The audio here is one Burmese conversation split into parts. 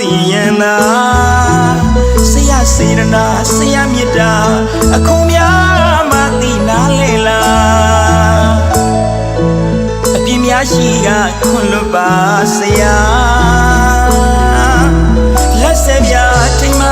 လုံးအတိပွားလို့မမစီရင်သာဆရာစေရနာဆရာမြတ်တာအခုများမသိနာလေလားအပြင်းများရှိကခွန်လွတ်ပါဆရာလက်ဆက်ပြထိမ့်မ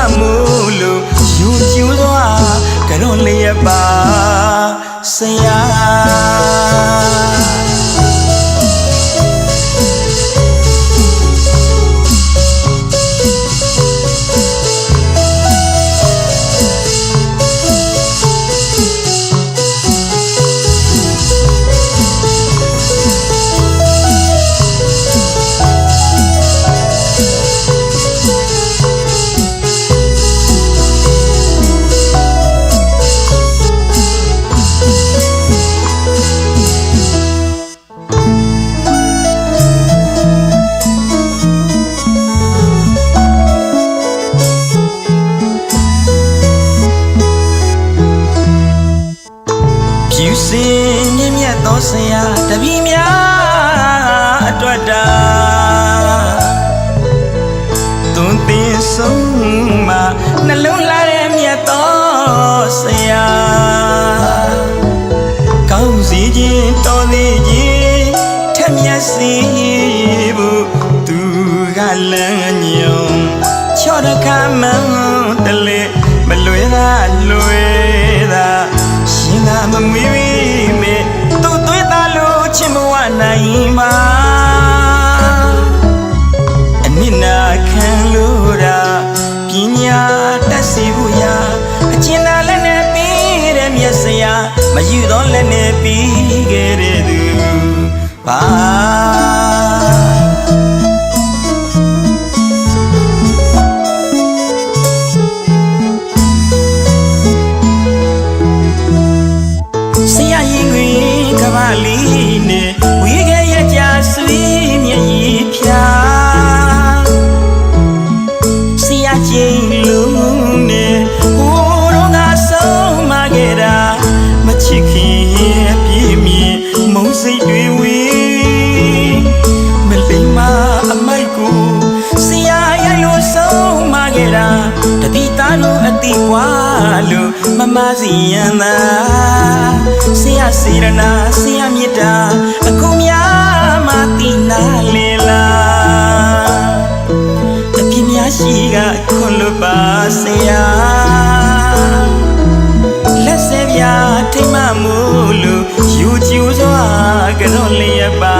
လမ်းညုံချော့တခါမှန်တလေမလွယ်တာလွယ်တာရှင်သာမမွေးဝေးမေသူ့သွေးသားလို့ချစ်မဝနိုင်ပါအနစ်နာခံလို့တာပညာတတ်စီဘူးရာအကျဉ်းသာလည်းနဲ့ပြီးတဲ့မျက်စရာမယူတော့လည်းနဲ့ပြီးခဲ့တဲ့သူပါ မမစီရန်သာဆရာစေရနာဆရာမြတ်တာအခုများမတိနာလေလားတပြင်းများရှိကခွန်လွတ်ပါဆရာလက်စဲပြထိမ့်မမှုလို့ယူကျူးစွာကြောလျက်ပါ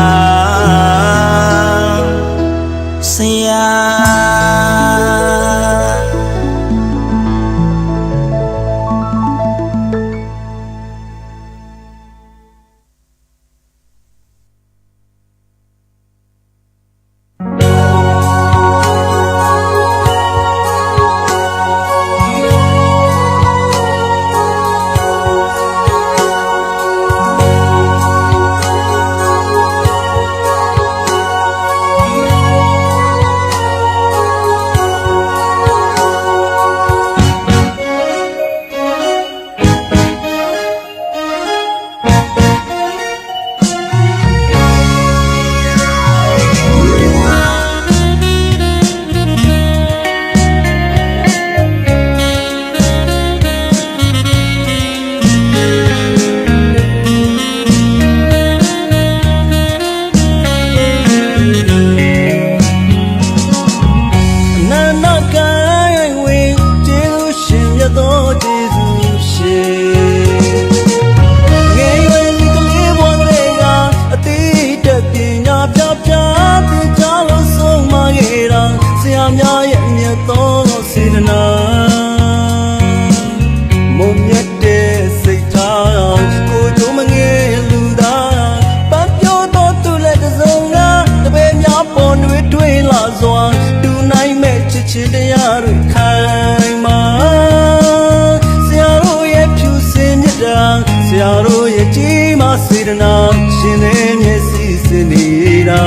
တနာရှင်တဲ့မျက်စိစင်နေတာ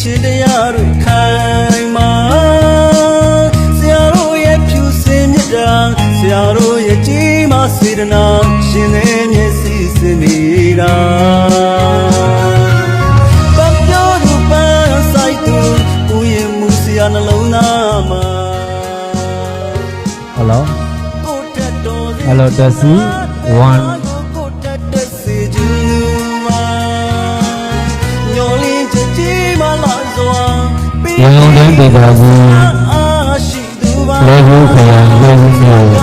ချင်းတရားတွေခိုင်မာဆရာတို့ရဲ့ဖြူစင်မြတ်တာဆရာတို့ရဲ့ကြီးမားစေတနာရှင်နဲ့မျက်စိစင်နေတာပပျောရူပန်ဆိုင်သူကိုရင်မူဆရာနှလုံးသားမှာ Hello Hello Tessie 1 ရန်ကုန်တိုင်းဒေသကြီးအာရှိသူပါလေဘူးခရိုင်လေဘူးမြို့ပြ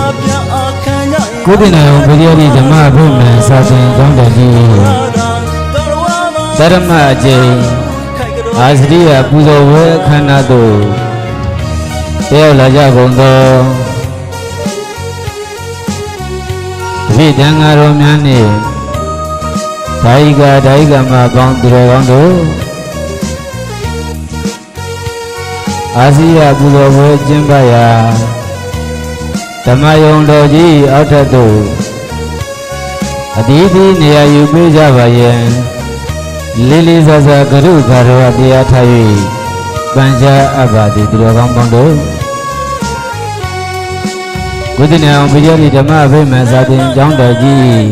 အခမ်းရကုသနာယုံပရိယတိဓမ္မဘုမန်စာသင်ကျောင်းတော်ကြီးဓမ္မအကျိန်အာစရိယပူဇော်ဝဲအခမ်းအနားသို့တက်ရောက်လာကြကုန်သောတပိတန်ဃာတော်များနှင့်ဓာယိကဓာယိကမပေါင်းသူတော်ကောင်းတို့ အာစီယပူဇော်ဝဲကျင်းပရာဓမ္မယုံတော်ကြီးအောက်ထပ်သို့အတီးတီးနေရာယူပေးကြပါယံလေးလေးဆဆကရုခါရောတရားထား၍ပန်ချအပ်ပါသည်သူတော်ကောင်းပေါင်းတို့ကုသနေအောင်ပိယတိဓမ္မအဘိမံစာသင်ကျောင်းတော်ကြီး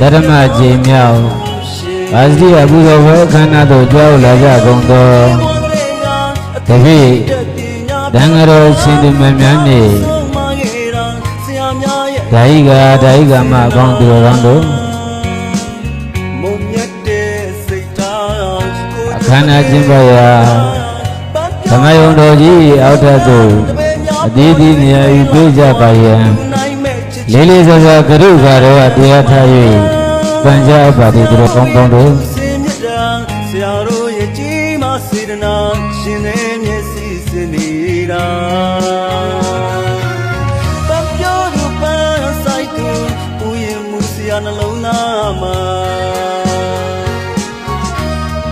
ဓမ္မကျိန်မြောက်အာစီယပူဇော်ဝဲအခမ်းအနားသို့ကြောက်လာကြကုန်သော တပိတန်ဃာတော်ရှင်သူမြတ်များနှင့်ဓာယိကဓာယိကမအပေါင်းသူတော်ကောင်းတို့မုံမြတ်တဲ့စိတ်ထားအခမ်းအနားကျင်းပရာဓမ္မယုံတော်ကြီးအောက်ထပ်သို့အသီးသီးနေရာယူပေးကြပါယံလေးလေးစားစားကရုခါတော်တရားထား၍ပန်ကြအပ်ပါသည်သူတော်ကောင်းပေါင်းတို့စင်မြတ်တာဆရာတို့ရဲ့ကြီးမားစေတနာရှင်တဲ့မျက်စိစင်နေတာ ပြောသူပန်းဆိုင်သူပူရင်မူစရာနှလုံးသားမှာ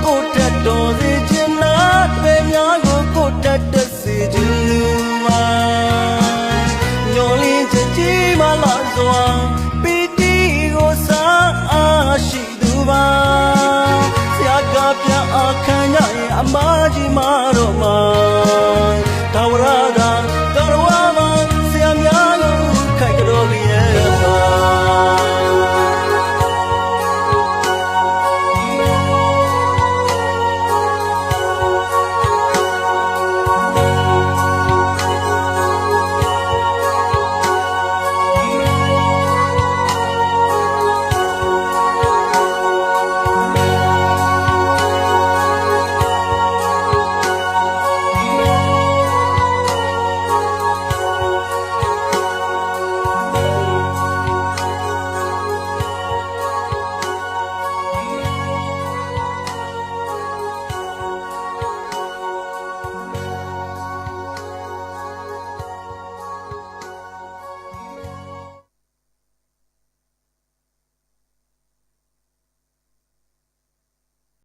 ကိုတက်တော်စေချင်နာတွေများကိုကိုတက်တစေချင်လူမှာညော်လင်းချင်ကြီးမလာစွာပီတိကိုစားအားရှိသူပါဆရာကပြအခမ်းရရင်အမကြီးမတော်မှာ